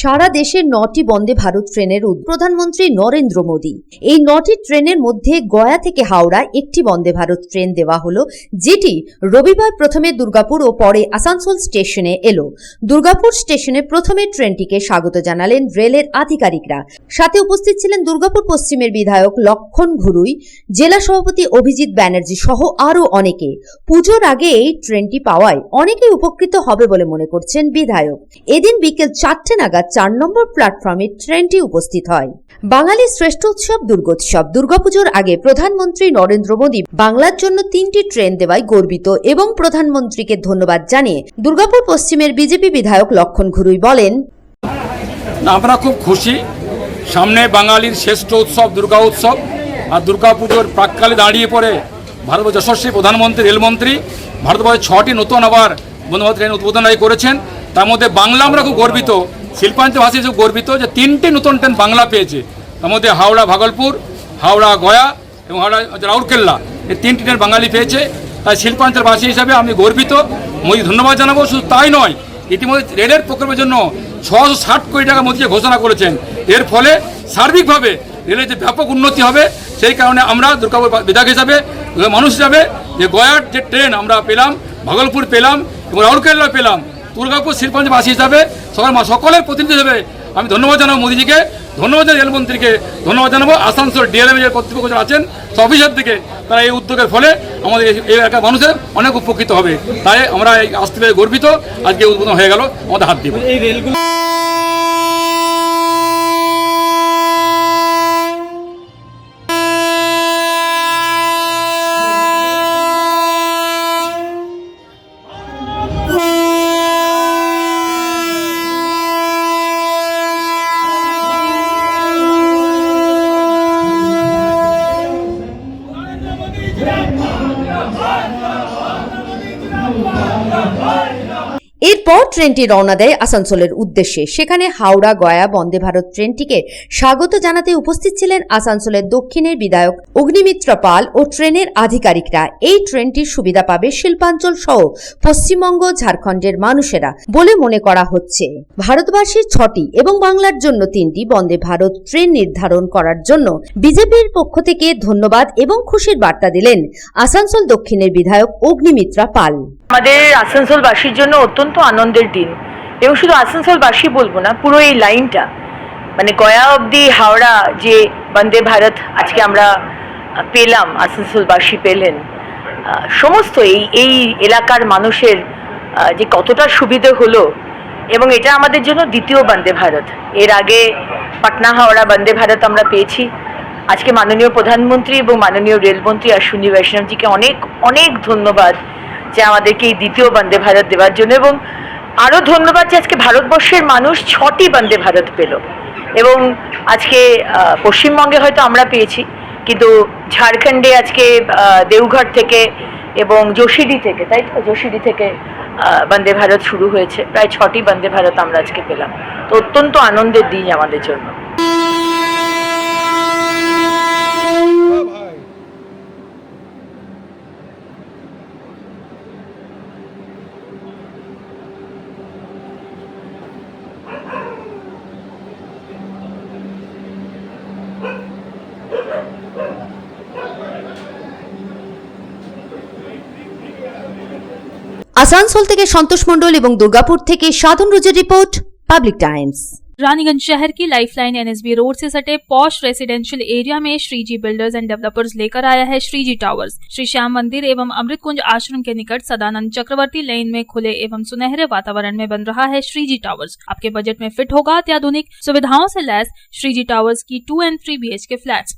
সারা দেশে নটি বন্দে ভারত ট্রেনের প্রধানমন্ত্রী নরেন্দ্র মোদী। এই নটি ট্রেনের মধ্যে গয়া থেকে হাওড়া একটি বন্দে ভারত ট্রেন দেওয়া হলো, যেটি রবিবার প্রথমে দুর্গাপুর ও পরে আসানসোল স্টেশনে এলো। দুর্গাপুর স্টেশনে প্রথমে ট্রেনটিকে স্বাগত জানালেন রেলের আধিকারিকরা। সাথে উপস্থিত ছিলেন দুর্গাপুর পশ্চিমের বিধায়ক লক্ষণ ঘুরুই, জেলা সভাপতি অভিজিৎ ব্যানার্জি সহ আরও অনেকে। পুজোর আগে এই ট্রেনটি পাওয়ায় অনেকেই উপকৃত হবে বলে মনে করছেন বিধায়ক। এদিন বিকেল চারটে নাগাদ চার নম্বর প্ল্যাটফর্মে ট্রেনটি উপস্থিত হয়। বাঙালির শ্রেষ্ঠ উৎসব দুর্গোৎসব। দুর্গাপুজোর আগে প্রধানমন্ত্রী নরেন্দ্র মোদী বাংলার জন্য তিনটি ট্রেন দেওয়ায় গর্বিত এবং প্রধানমন্ত্রীকে ধন্যবাদ জানিয়ে দুর্গাপুর পশ্চিমের বিজেপি বিধায়ক লক্ষণ ঘুরুই বলেন আমরা খুব খুশি। সামনে বাঙালির শ্রেষ্ঠ উৎসব দুর্গা উৎসব আর দুর্গাপুজোর প্রাককালে দাঁড়িয়ে পড়ে ভারতবর্ষ যশস্বী প্রধানমন্ত্রী, রেলমন্ত্রী ভারতবর্ষের ছটি নতুন আবার বন্ধুবান্ধব ট্রেন উদ্বোধন করেছেন। তার মধ্যে বাংলা আমরা খুব গর্বিত, শিল্পাঞ্চল ভাষী খুব গর্বিত যে তিনটি নতুন ট্রেন বাংলা পেয়েছে। তার মধ্যে হাওড়া ভাগলপুর, হাওড়া গয়া এবং হাওড়া রাউরকেল্লা, এই তিনটি ট্রেন বাঙালি পেয়েছে। তাই শিল্পাঞ্চলবাসী হিসাবে আমি গর্বিত। মোদী ধন্যবাদ জানাব, শুধু তাই নয়, ইতিমধ্যে রেলের প্রকল্পের জন্য ছশো ষাট কোটি টাকা মোদী ঘোষণা করেছেন। এর ফলে সার্বিকভাবে রেলের যে ব্যাপক উন্নতি হবে, সেই কারণে আমরা দুর্গাপুর বিধায়ক হিসাবে মানুষ হিসাবে যে গয়ার যে ট্রেন আমরা পেলাম, ভাগলপুর পেলাম এবং রাউরকেল্লা পেলাম দুর্গাপুর শিল্পাঞ্চলবাসী হিসাবে সকল সকলের প্রতিনিধি হিসেবে আমি ধন্যবাদ জানাব মোদীজিকে, ধন্যবাদ জানাই রেলমন্ত্রীকে, ধন্যবাদ জানাব আসানসোল ডিএলএম যে কর্তৃপক্ষ আছেন অফিসার থেকে তারা এই উদ্যোগের ফলে আমাদের এই- এলাকার মানুষের অনেক উপকৃত হবে। তাই আমরা আসতে গর্বিত, আজকে উদ্বোধন হয়ে গেল, আমাদের হাত দিব। এই রেলগুলো এরপর ট্রেনটি রওনা দেয় আসানসোলের উদ্দেশ্যে। সেখানে হাওড়া, গয়া, বন্দে ভারত ট্রেনটিকে স্বাগত জানাতে উপস্থিত ছিলেন আসানসোলের দক্ষিণের বিধায়ক অগ্নিমিত্র পাল ও ট্রেনের আধিকারিকরা। এই ট্রেনটির সুবিধা পাবে শিল্পাঞ্চল সহ পশ্চিমবঙ্গ, ঝাড়খণ্ডের মানুষেরা বলে মনে করা হচ্ছে। ভারতবাসীর ছটি এবং বাংলার জন্য তিনটি বন্দে ভারত ট্রেন নির্ধারণ করার জন্য বিজেপির পক্ষ থেকে ধন্যবাদ এবং খুশির বার্তা দিলেন আসানসোল দক্ষিণের বিধায়ক অগ্নিমিত্রা পাল। আমাদের আসানসোলবাসীর জন্য অত্যন্ত আনন্দের দিন। এবং শুধু আসানসোলবাসী বলব না, পুরো এই লাইনটা মানে গয়া অবধি হাওড়া যে বন্দে ভারত আজকে আমরা পেলাম, আসানসোলবাসী পেলেন সমস্ত এই এই এলাকার মানুষের যে কতটা সুবিধে হলো, এবং এটা আমাদের জন্য দ্বিতীয় বন্দে ভারত। এর আগে পাটনা হাওড়া বন্দে ভারত আমরা পেয়েছি। আজকে মাননীয় প্রধানমন্ত্রী এবং মাননীয় রেলমন্ত্রী অশ্বিনী বৈষ্ণবজিকে অনেক অনেক ধন্যবাদ। যে আমাদেরকে এই দ্বিতীয় বন্দে ভারত দেওয়ার জন্য এবং আরও ধন্যবাদ যে আজকে ভারতবর্ষের মানুষ ছটি বন্দে ভারত পেল। এবং আজকে পশ্চিমবঙ্গে হয়তো আমরা পেয়েছি, কিন্তু ঝাড়খণ্ডে আজকে দেওঘর থেকে এবং যোশিডি থেকে, তাই তো? যোশিডি থেকে বন্দে ভারত শুরু হয়েছে। প্রায় ছটি বন্দে ভারত আমরা আজকে পেলাম। তো অত্যন্ত আনন্দের দিন আমাদের জন্য। আসানসোল থেকে সন্তোষ মণ্ডল এবং দুর্গাপুর থেকে সাধন রোজের রিপোর্ট পাবলিক টাইমস रानीगंज शहर की लाइफलाइन एनएसबी रोड से सटे पॉश रेसिडेंशियल एरिया में श्रीजी बिल्डर्स एंड डेवलपर्स लेकर आया है श्रीजी टावर्स श्री श्याम मंदिर एवं अमृत कुंज आश्रम के निकट सदानंद चक्रवर्ती लेन में खुले एवं सुनहरे वातावरण में बन रहा है श्रीजी टावर्स आपके बजट में फिट होगा अत्याधुनिक सुविधाओं से लैस श्रीजी टावर्स की टू एंड थ्री बी के फ्लैट्स